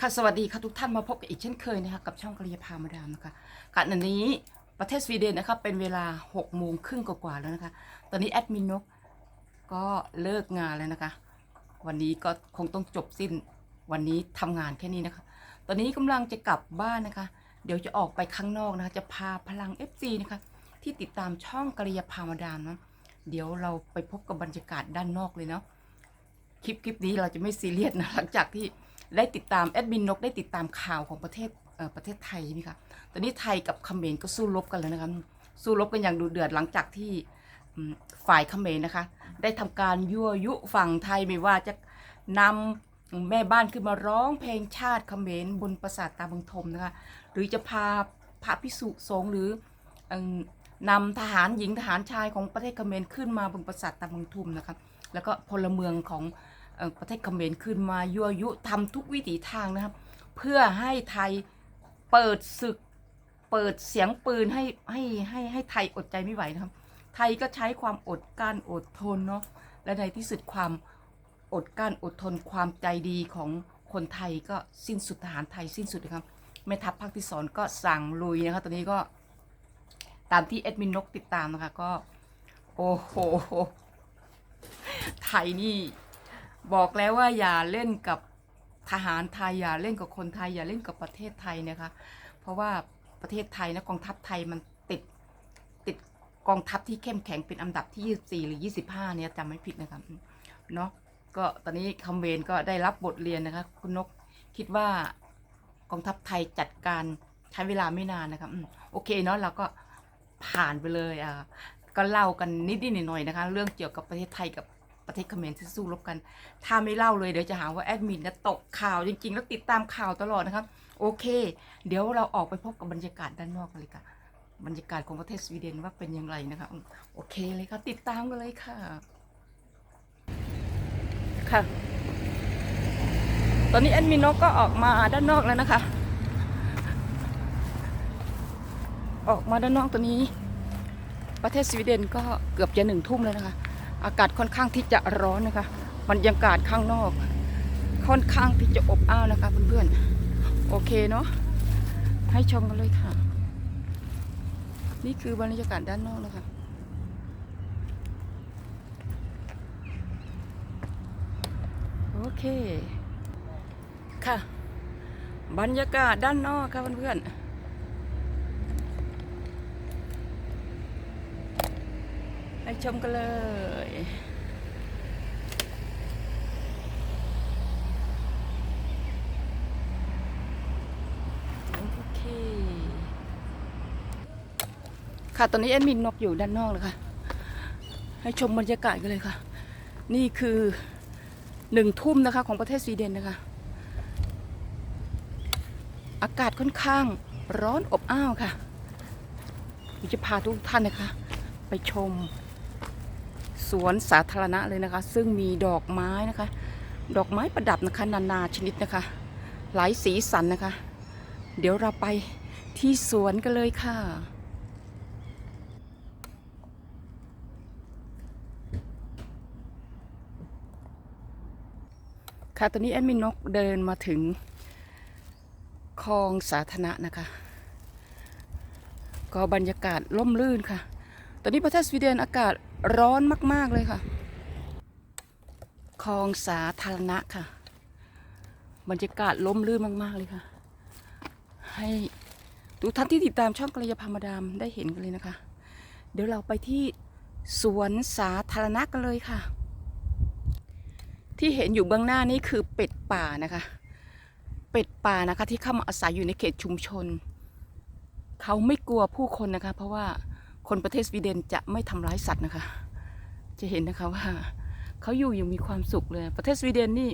ค่ะสวัสดีค่ะทุกท่านมาพบกันอีกเช่นเคยนะคะกับช่องกริยาพามาดามนะคะขณะนี้ประเทศสวีเดนนะคะเป็นเวลา6โมงครึ่งกว่าๆแล้วนะคะ ตอนนี้แอดมินนกก็เลิกงานแล้วนะคะ วันนี้ก็คงต้องจบสิ้นวันนี้ทำงานแค่นี้นะคะ ตอนนี้กำลังจะกลับบ้านนะคะ เดี๋ยวจะออกไปข้างนอกนะคะ จะพาพลัง FC นะคะ ที่ติดตามช่องกริยาพามาดามนะเดี๋ยวเราไปพบกับบรรยากาศด้านนอกเลยเนาะคลิปคลิปนี้เราจะไม่ซีเรียสนะหลังจากที่ ได้ติดตามแอดมินนกได้ติดตามข่าวของประเทศเอ่อประเทศไทยใช่ไหมคะตอนนี้ไทยกับเขมรก็สู้รบกันแล้วนะคะสู้รบกันอย่างดุเดือดหลังจากที่ฝ่ายเขมรนะคะ ได้ทำการยั่วยุฝั่งไทยไม่ว่าจะนำแม่บ้านขึ้นมาร้องเพลงชาติเขมรบนปราสาทตาบังทมนะคะหรือจะพาพระพิสุสงฆ์หรือนำทหารหญิงทหารชายของประเทศเขมรขึ้นมาบนปราสาทตาบังทุมนะคะแล้วก็พลเมืองของ ประเทศเขมรขึ้นมายั่วยุทำทุกวิถีทางนะครับ เพื่อให้ไทยเปิดศึก เปิดเสียงปืนให้ให้ให้ให้ไทยอดใจไม่ไหวนะครับ ไทยก็ใช้ความอดกั้นอดทนเนาะและในที่สุดความอดกั้นอดทนความใจดีของคนไทยก็สิ้นสุดทหารไทยสิ้นสุดนะครับแม่ทัพภาคที่สองก็สั่งลุยนะคะตอนนี้ก็ตามที่เอ็ดมินนกติดตามนะคะก็ โอ้โห ไทยนี่ บอกแล้วว่าอย่าเล่นกับทหารไทยอย่าเล่นกับคนไทยอย่าเล่นกับประเทศไทยนะคะ เพราะว่าประเทศไทยนะกองทัพไทยมันติดติดกองทัพที่เข้มแข็งเป็นอันดับที่ 24 หรือ 25 เนี่ยจำไม่ผิดนะครับเนาะก็ตอนนี้คำเวนก็ได้รับบทเรียนนะคะ คุณนกคิดว่ากองทัพไทยจัดการใช้เวลาไม่นานนะครับอืมโอเคเนาะเราก็ผ่านไปเลยอ่าก็เล่ากันนิดๆหน่อยๆนะคะ เรื่องเกี่ยวกับประเทศไทยกับ ประเทศเขมรที่สู้รบกัน ถ้าไม่เล่าเลยเดี๋ยวจะหาว่าแอดมินนะตกข่าวจริงๆ แล้วติดตามข่าวตลอดนะครับ โอเค เดี๋ยวเราออกไปพบกับบรรยากาศด้านนอกกันเลยค่ะ บรรยากาศของประเทศสวีเดนว่าเป็นอย่างไรนะคะ โอเคเลยค่ะ ติดตามกันเลยค่ะ ค่ะ ตอนนี้แอดมินนกก็ออกมาด้านนอกแล้วนะคะ ออกมาด้านนอกตอนนี้ ประเทศสวีเดนก็เกือบจะหนึ่งทุ่มแล้วนะคะ อากาศค่อนข้างที่จะร้อนนะคะบรรยากาศข้างนอก ค่อนข้างที่จะอบอ้าวนะคะเพื่อนๆ โอเคเนาะ ให้ชมกันเลยค่ะ นี่คือบรรยากาศด้านนอกนะคะ โอเค ค่ะ บรรยากาศด้านนอกค่ะเพื่อนๆ ไป ชมกันเลย โอเค ค่ะ ตอนนี้แอดมินนกอยู่ด้านนอกเลยค่ะ ให้ชมบรรยากาศกันเลยค่ะ นี่คือหนึ่งทุ่มนะคะของประเทศสวีเดนนะคะ อากาศค่อนข้างร้อนอบอ้าวค่ะจะพาทุกท่านนะคะ ไปชม สวนสาธารณะเลยนะคะ ซึ่งมีดอกไม้นะคะ ดอกไม้ประดับนะคะ นานาชนิดนะคะ หลายสีสันนะคะ เดี๋ยวเราไปที่สวนกันเลยค่ะค่ะตอนนี้แอดมินนกเดินมาถึงคลองสาธารณะนะคะ ก็บรรยากาศร่มรื่นค่ะ ตอนนี้ประเทศสวีเดนอากาศ ร้อนมาก ๆ เลยค่ะ คลองสาธารณะค่ะ บรรยากาศล่มลื่นมาก ๆ เลยค่ะ ให้ทุกท่านที่ติดตามช่องกระยาพามาดามได้เห็นกันเลยนะคะ เดี๋ยวเราไปที่สวนสาธารณะกันเลยค่ะ ที่เห็นอยู่เบื้องหน้านี้คือเป็ดป่านะคะ เป็ดป่านะคะที่เข้ามาอาศัยอยู่ในเขตชุมชน เขาไม่กลัวผู้คนนะคะ เพราะว่าคนประเทศสวีเดนจะไม่ทำร้ายสัตว์นะคะ จะเห็นนะคะว่าเขาอยู่อย่างมีความสุขเลย ประเทศสวีเดนนี่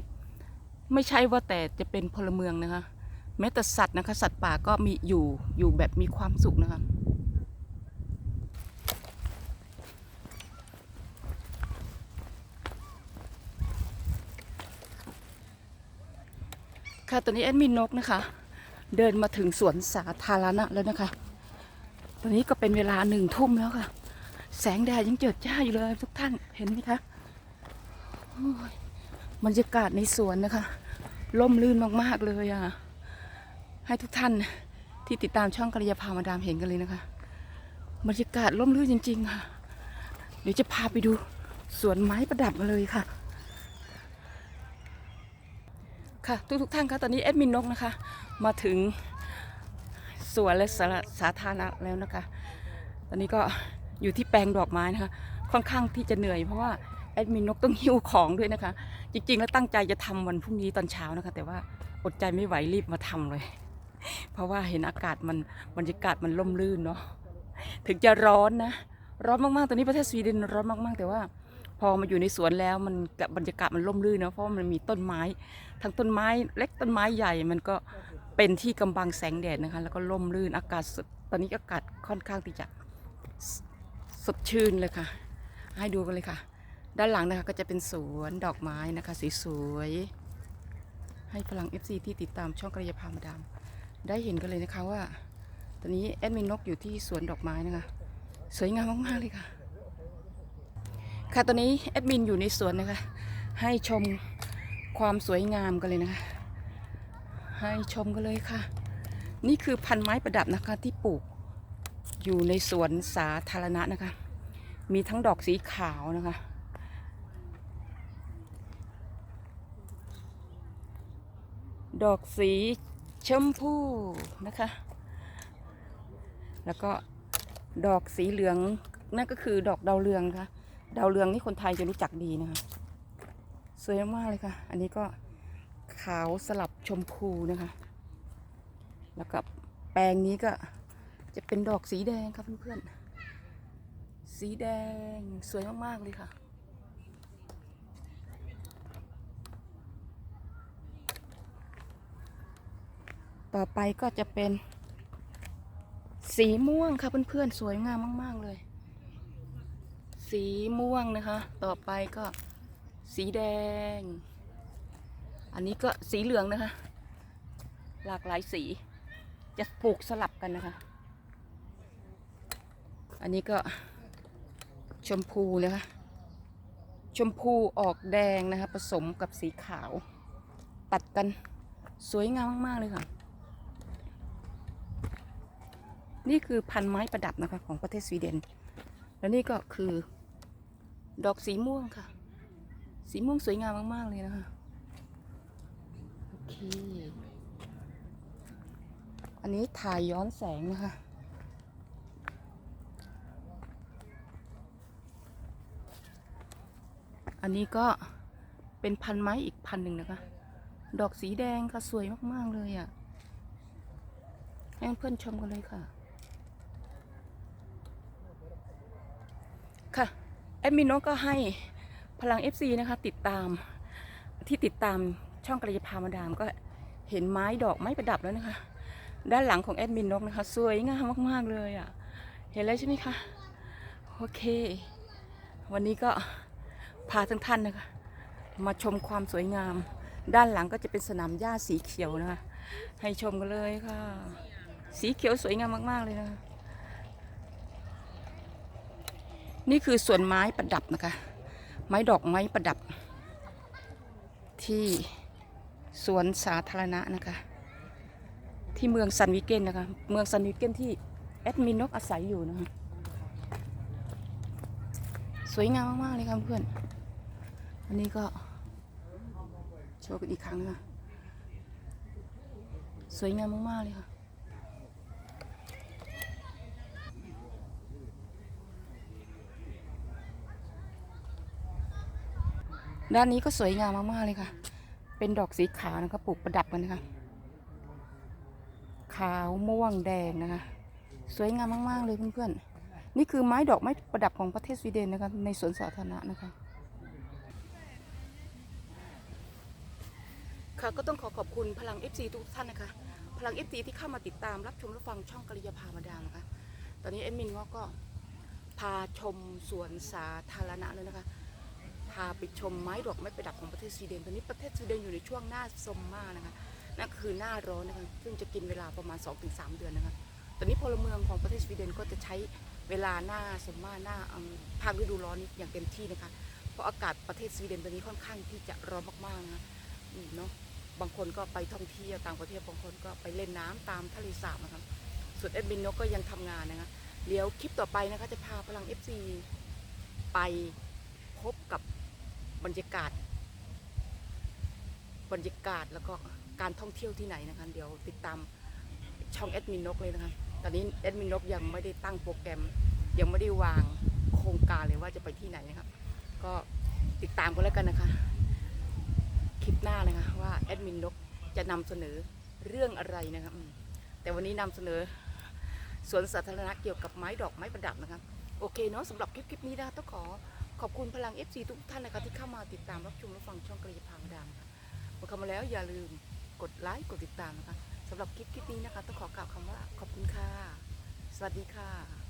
ไม่ใช่ว่าแต่จะเป็นพลเมืองนะคะ แม้แต่สัตว์นะคะสัตว์ป่าก็มีอยู่อยู่แบบมีความสุขนะคะค่ะตอนนี้แอดมินนกนะคะ เดินมาถึงสวนสาธารณะแล้วนะคะ ตอนนี้ก็เป็นเวลาหนึ่งทุ่มแล้วค่ะ แสงแดดยังเจิดจ้าอยู่เลยทุกท่านเห็นไหมคะบรรยากาศในสวนนะคะล่มลื่นมากๆเลยอะให้ทุกท่านที่ติดตามช่องกัลยาพามาดามเห็นกันเลยนะคะบรรยากาศล่มลื่นจริง ๆ ค่ะ เดี๋ยวจะพาไปดูสวนไม้ประดับมาเลยค่ะ ค่ะทุกทุกๆท่านคะตอนนี้แอดมินนกนะคะ มาถึงสวนและสาสาธารณะแล้วนะคะ ตอนนี้ก็ อยู่ที่แปลงดอกไม้นะคะ ค่อนข้างที่จะเหนื่อยเพราะว่าแอดมินนกต้องหิ้วของด้วยนะคะ จริง ๆ แล้วตั้งใจจะทำวันพรุ่งนี้ตอนเช้านะคะ แต่ว่าอดใจไม่ไหวรีบมาทำเลย เพราะว่าเห็นอากาศมันบรรยากาศมันร่มรื่นเนาะถึงจะร้อนนะ ร้อนมากๆตอนนี้ประเทศสวีเดนร้อนมากๆ แต่ว่า พอมาอยู่ในสวนแล้วมันบรรยากาศมันร่มรื่นเนาะเพราะว่ามันมีต้นไม้ ทั้งต้นไม้เล็กต้นไม้ใหญ่มันก็เป็นที่กำบังแสงแดดนะคะ แล้วก็ร่มรื่นอากาศตอนนี้อากาศค่อนข้างที่จะ สดชื่นเลยค่ะ ให้ดูกันเลยค่ะ ด้านหลังนะคะก็จะเป็นสวนดอกไม้นะคะสวยๆให้พลัง FC ที่ติดตามช่องกระยาพามาดามได้เห็นกันเลยนะคะว่า ตอนนี้แอดมินนกอยู่ที่สวนดอกไม้นะคะ สวยงามมากๆเลยค่ะ ค่ะตอนนี้แอดมินอยู่ในสวนนะคะ ให้ชมความสวยงามกันเลยนะคะ ให้ชมกันเลยค่ะ นี่คือพันไม้ประดับนะคะที่ปลูก อยู่ในสวนสาธารณะนะคะ มีทั้งดอกสีขาวนะคะ ดอกสีชมพูนะคะ แล้วก็ดอกสีเหลืองนั่นก็คือดอกดาวเรืองนะคะดาวเรืองนี่คนไทยจะรู้จักดีนะคะ สวยมากเลยค่ะ อันนี้ก็ขาวสลับชมพูนะคะ แล้วก็แปลงนี้ก็ จะเป็นดอกสีแดงครับเพื่อนๆ สีแดงสวยมากๆเลยค่ะ ต่อไปก็จะเป็น สีม่วงค่ะเพื่อนๆ สวยงามมาก ๆ เลย สีม่วงนะคะ ต่อไปก็สีแดง อันนี้ก็สีเหลืองนะคะ หลากหลายสี จะปลูกสลับกันนะคะ อันนี้ก็ชมพูนะคะชมพูออกแดงนะคะ ผสมกับสีขาว ตัดกันสวยงามมาก ๆ เลยค่ะ นี่คือพันไม้ประดับนะคะ ของประเทศสวีเดน แล้วนี่ก็คือดอกสีม่วงค่ะ สีม่วงสวยงามมาก ๆ เลยนะคะ โอเค อันนี้ถ่ายย้อนแสงนะคะ อันนี้ก็เป็นพันไม้อีกพันหนึ่งนะคะ ดอกสีแดงค่ะสวยมาก ๆ เลยอะ่ะ ให้เพื่อนชมกันเลยค่ะ ค่ะแอดมินโนก็ให้พลัง FC นะคะ ติดตามที่ติดตามช่องกระยาพามาดามก็เห็นไม้ดอกไม้ประดับแล้วนะคะ ด้านหลังของแอดมินนกนะคะ สวยงามมาก ๆ เลยอะ่ะ เห็นแล้วใช่ไหมคะ โอเค วันนี้ก็ พาทั้งท่านนะคะ มาชมความสวยงาม ด้านหลังก็จะเป็นสนามหญ้าสีเขียวนะคะ ให้ชมกันเลยค่ะ สีเขียวสวยงามมาก ๆ เลยนะคะนี่คือสวนไม้ประดับนะคะ ไม้ดอกไม้ประดับ ที่สวนสาธารณะนะคะ ที่เมืองซันวิเกนนะคะ เมืองซันวิเกนที่แอดมินนกอาศัยอยู่นะคะ สวยงามมาก ๆ เลยค่ะเพื่อน อันนี้ก็โชว์กันอีกครั้งนะคะสวยงามมากๆเลยค่ะด้านนี้ก็สวยงามมากๆเลยค่ะ เป็นดอกสีขาวนะคะปลูกประดับกันนะคะ ขาวม่วงแดงนะคะ สวยงามมากๆเลยเพื่อนๆ นี่คือไม้ดอกไม้ประดับของประเทศสวีเดนนะคะ ในสวนสาธารณะนะคะ ค่ะก็ต้องขอขอบคุณพลัง FC ทุกท่านนะคะ พลัง FC ที่เข้ามาติดตามรับชมรับฟังช่องกริยาพามาดามนะคะ ตอนนี้เอ็มมินก็ก็พาชมสวนสาธารณะเลยนะคะ พาไปชมไม้ดอกไม้ประดับของประเทศสวีเดน ตอนนี้ประเทศสวีเดนอยู่ในช่วงหน้าสมมานะคะ นั่นคือหน้าร้อนนะคะ ซึ่งจะกินเวลาประมาณ 2-3 เดือนนะคะ ตอนนี้พลเมืองของประเทศสวีเดนก็จะใช้เวลาหน้าสมมาหน้าอืมภาคฤดูร้อนนี้อย่างเต็มที่นะคะ เพราะอากาศประเทศสวีเดนตอนนี้ค่อนข้างที่จะร้อนมากๆนะเนาะ บางคนก็ไปท่องเที่ยวต่างประเทศบางคนก็ไปเล่นน้ำตามทะเลสาบนะครับส่วนแอดมินนกก็ยังทำงานนะคะเดี๋ยวคลิปต่อไปนะคะจะพาพลัง FC ไปพบกับบรรยากาศ บรรยากาศแล้วก็การท่องเที่ยวที่ไหนนะคะเดี๋ยวติดตามช่องแอดมินนกเลยนะคะตอนนี้แอดมินนกยังไม่ได้ตั้งโปรแกรม ยังไม่ได้วางโครงการเลยว่าจะไปที่ไหนนะครับก็ติดตามกันแล้วกันนะคะ คลิปหน้านะคะ ดมินนกจะนำเสนอเรื่องอะไรนะครับแต่วันนี้นำเสนอสวนสาธารณะเกี่ยวกับไม้ดอกไม้ประดับนะคะโอเคเนาะสำหรับคลิปคลิปนี้นะคะต้องขอขอบคุณพลัง FC ทุกท่านนะคะที่เข้ามาติดตามรับชมรับฟังช่องกระยาพางดามค่ะเมื่อเข้ามาแล้วอย่าลืมกดไลค์กดติดตามนะคะสำหรับคลิปคลิปนี้นะคะต้องขอกล่าวคำว่าขอบคุณค่ะ สวัสดีค่ะ